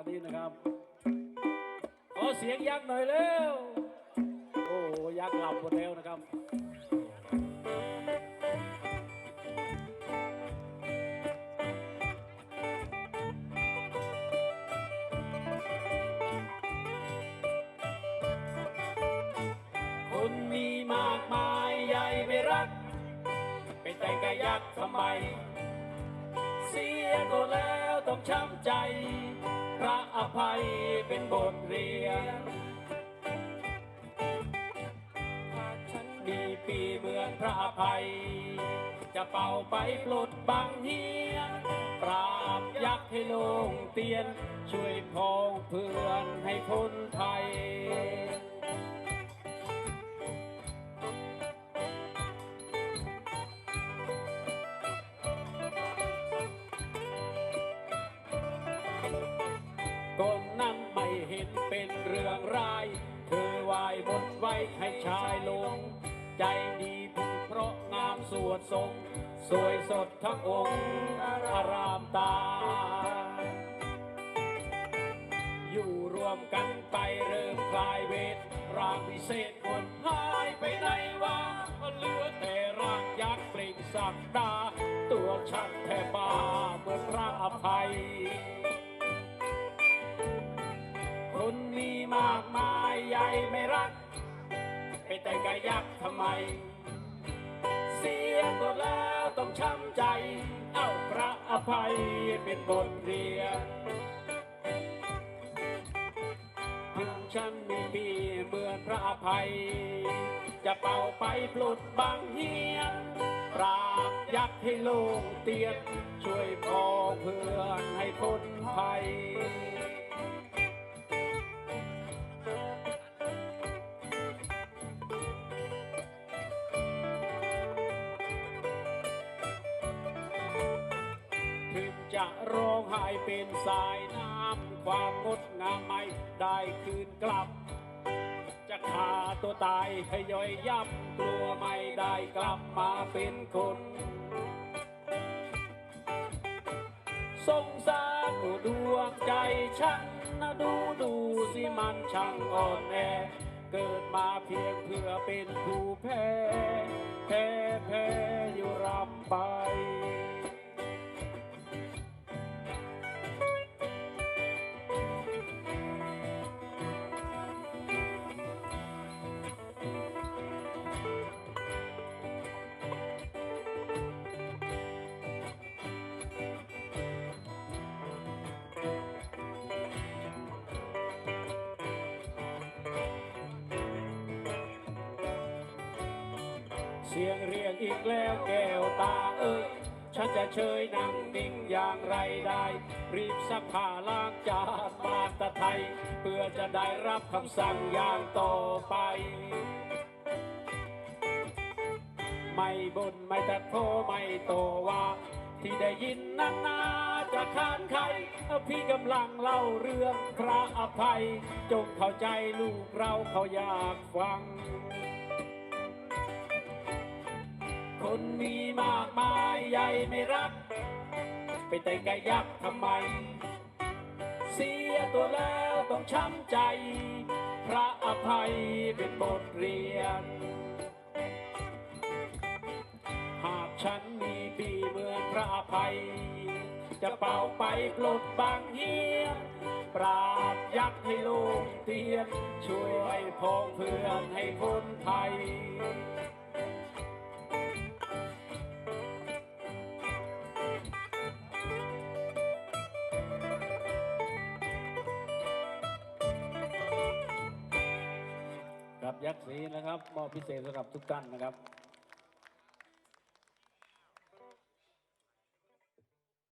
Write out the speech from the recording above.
วันนี้นะครับขอเสียงยักษ์หน่อยเร็วโอ้ยักษ์หลับหมดแล้วนะครับคนมีมากมายใหญ่ไม่รัก เป็นแต่กะยักษ์ทำไม เสียตัวแล้วต้องช้ำใจ พระอภัยเป็นบทเรียนถ้าฉันมีปีเหมือนพระอภัย จะเป่าไปปลดบังเฮียนปราบยักษ์ให้ลงเตียน ช่วยพองเพื่อนให้พ้นไทย เรื่องร้ายเธอวายบนไว้ให้ชายลง ใจดีพูดเพราะงามสวดทรงสวยสดทั้งองค์อารามตา อยู่รวมกันไปเริ่มคลายเวท ร่างพิเศษคนหายไปไหนวะเหลือแต่ร่างยักษ์เปล่งสักดา ตัวฉันแทบบ้าเหมือนพระอภัย นมีมากมายใหญ่ไม่รักไปแต่กะยักทำไม เสียตัวแล้วต้องช้ำใจ เอ้าพระอภัยเป็นบทเรียนถึงฉันมีปีเหมือนพระอภัย จะเป่าไปปลุดบางเฮียนปราบยักษ์ให้โลงเตียนช่วยพอเพื่อนให้พ้นภัย จะร้องไห้เป็นสายน้ำ ความงดงามไม่ได้คืนกลับ จะฆ่าตัวตายให้ย่อยยับ กลัวไม่ได้กลับมาเป็นคนสงสารดวงใจฉันนะดูดูสิมันช่างอ่อนแอเกิดมาเพียงเพื่อเป็นผู้แพ้แพ้แพ้ เสียงเรียกอีกแล้วแก้วตาเอ้ยฉันจะเชยนั่งนิ่งอย่างไรได้ รีบซักผ้าล้างจานมาตะไทย เพื่อจะได้รับคำสั่งอย่างต่อไป ไม่บนไม่ตะโทไม่โตว่า ที่ได้ยินนั้นนาจะขานใครพี่กำลังเล่าเรื่องพระอภัย จงเข้าใจลูกเราเขาอยากฟัง คนมีมากมายใหญ่ไม่รัก ไปแต่งกะยักษ์ทำไม เสียตัวแล้วต้องช้ำใจ พระอภัยเป็นบทเรียน หากฉันมีปีเหมือนพระอภัย จะเป่าไปปลดบางเฮียปราบยักษ์ให้ลงเตียน ช่วยให้พองเพื่อนให้พ้นภัย ยักษ์ศรีนะครับมอบพิเศษสำหรับทุกท่านนะครับ